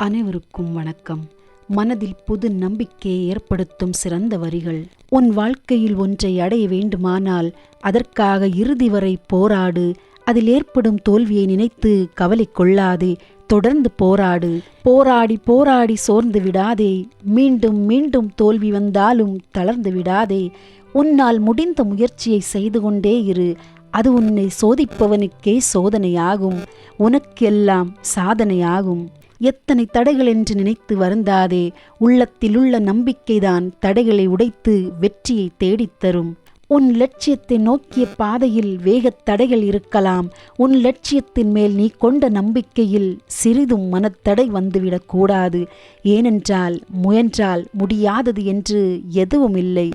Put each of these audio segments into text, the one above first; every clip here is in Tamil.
அனைவருக்கும் வணக்கம். மனதில் புது நம்பிக்கையை ஏற்படுத்தும் சிறந்த வரிகள். உன் வாழ்க்கையில் ஒன்றை அடைய வேண்டுமானால் அதற்காக இறுதி வரை போராடு. அதில் ஏற்படும் தோல்வியை நினைத்து கவலை கொள்ளாதே. தொடர்ந்து போராடு. போராடி போராடி சோர்ந்து விடாதே. மீண்டும் மீண்டும் தோல்வி வந்தாலும் தளர்ந்து விடாதே. உன்னால் முடிந்த முயற்சியை செய்து கொண்டே இரு. அது உன்னை சோதிப்பவனுக்கே சோதனையாகும். உனக்கெல்லாம் சாதனையாகும். எத்தனை தடைகள் என்று நினைத்து வருந்தாதே உள்ளத்திலுள்ள நம்பிக்கைதான் தடைகளை உடைத்து வெற்றியை தேடித் தரும். உன் லட்சியத்தை நோக்கிய பாதையில் வேகத் தடைகள் இருக்கலாம். உன் லட்சியத்தின் மேல் நீ கொண்ட நம்பிக்கையில் சிறிதும் மனத்தடை வந்துவிடக்கூடாது ஏனென்றால் முயன்றால் முடியாதது என்று எதுவும் இல்லை.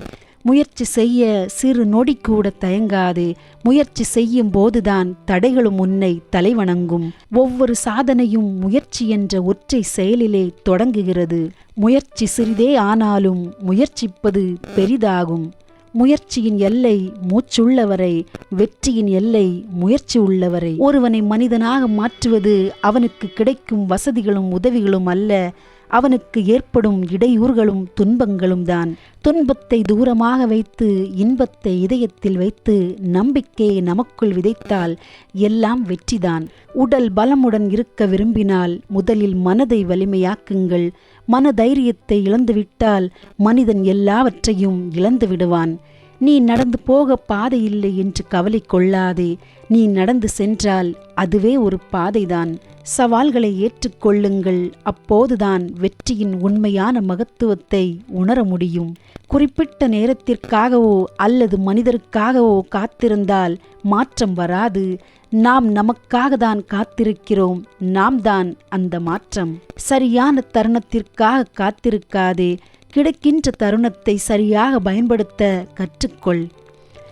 முயற்சி செய்ய சிறு நொடி கூட தயங்காது. முயற்சி செய்யும் போதுதான் தடைகளும் உன்னை தலைவணங்கும். ஒவ்வொரு சாதனையும் முயற்சி என்ற ஒற்றை செயலிலே தொடங்குகிறது. முயற்சி சிறிதே ஆனாலும் முயற்சிப்பது பெரிதாகும். முயற்சியின் எல்லை மூச்சுள்ளவரை வெற்றியின் எல்லை முயற்சி உள்ளவரை ஒருவனை மனிதனாக மாற்றுவது அவனுக்கு கிடைக்கும் வசதிகளும் உதவிகளும் அல்ல. அவனுக்கு ஏற்படும் இடையூறுகளும் துன்பங்களும் தான் துன்பத்தை தூரமாக வைத்து இன்பத்தை இதயத்தில் வைத்து நம்பிக்கையை நமக்குள் விதைத்தால் எல்லாம் வெற்றிதான். உடல் பலமுடன் இருக்க விரும்பினால் முதலில் மனதை வலிமையாக்குங்கள். மன தைரியத்தை இழந்துவிட்டால் மனிதன் எல்லாவற்றையும் இழந்து விடுவான் நீ நடந்து போக பாதை இல்லை என்று கவலை கொள்ளாதே. நீ நடந்து சென்றால் அதுவே ஒரு பாதைதான். சவால்களை ஏற்றுக்கொள்ளுங்கள். அப்போதுதான் வெற்றியின் உண்மையான மகத்துவத்தை உணர முடியும். குறிப்பிட்ட நேரத்திற்காகவோ அல்லது மனிதருக்காகவோ காத்திருந்தால் மாற்றம் வராது. நாம் நமக்காக தான் காத்திருக்கிறோம். நாம் தான் அந்த மாற்றம். சரியான தருணத்திற்காக காத்திருக்காதே. கிடைக்கின்ற தருணத்தை சரியாக பயன்படுத்த கற்றுக்கொள்.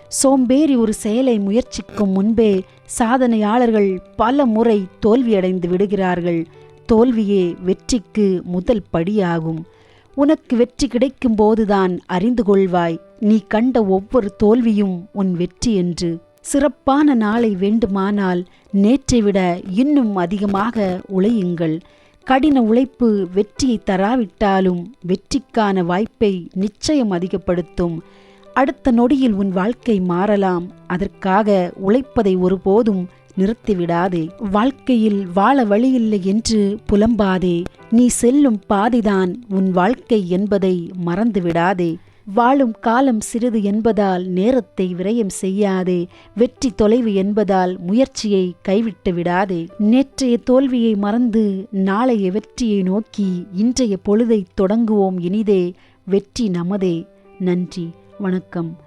சோம்பேறி ஒரு செயலை முயற்சிக்கும் முன்பே சாதனையாளர்கள் பல முறை தோல்வியடைந்து விடுகிறார்கள். தோல்வியே வெற்றிக்கு முதல் படியாகும். உனக்கு வெற்றி கிடைக்கும் போதுதான் அறிந்து கொள்வாய். நீ கண்ட ஒவ்வொரு தோல்வியும் உன் வெற்றி என்று. சிறப்பான நாளை வேண்டுமானால் நேற்றை விட இன்னும் அதிகமாக உழையுங்கள். கடின உழைப்பு வெற்றியை தராவிட்டாலும் வெற்றிக்கான வாய்ப்பை நிச்சயம் அதிகப்படுத்தும். அடுத்த நொடியில் உன் வாழ்க்கை மாறலாம். அதற்காக உழைப்பதை ஒருபோதும் நிறுத்திவிடாதே. வாழ்க்கையில் வாழ வழியில்லை என்று புலம்பாதே. நீ செல்லும் பாதைதான் உன் வாழ்க்கை என்பதை மறந்துவிடாதே. வாழும் காலம் சிறிது என்பதால் நேரத்தை விரயம் செய்யாதே. வெற்றி தொலைவு என்பதால் முயற்சியை கைவிட்டு விடாதே. நேற்றைய தோல்வியை மறந்து நாளைய வெற்றியை நோக்கி இன்றைய பொழுதை தொடங்குவோம் இனிதே. வெற்றி நமதே. நன்றி. வணக்கம்.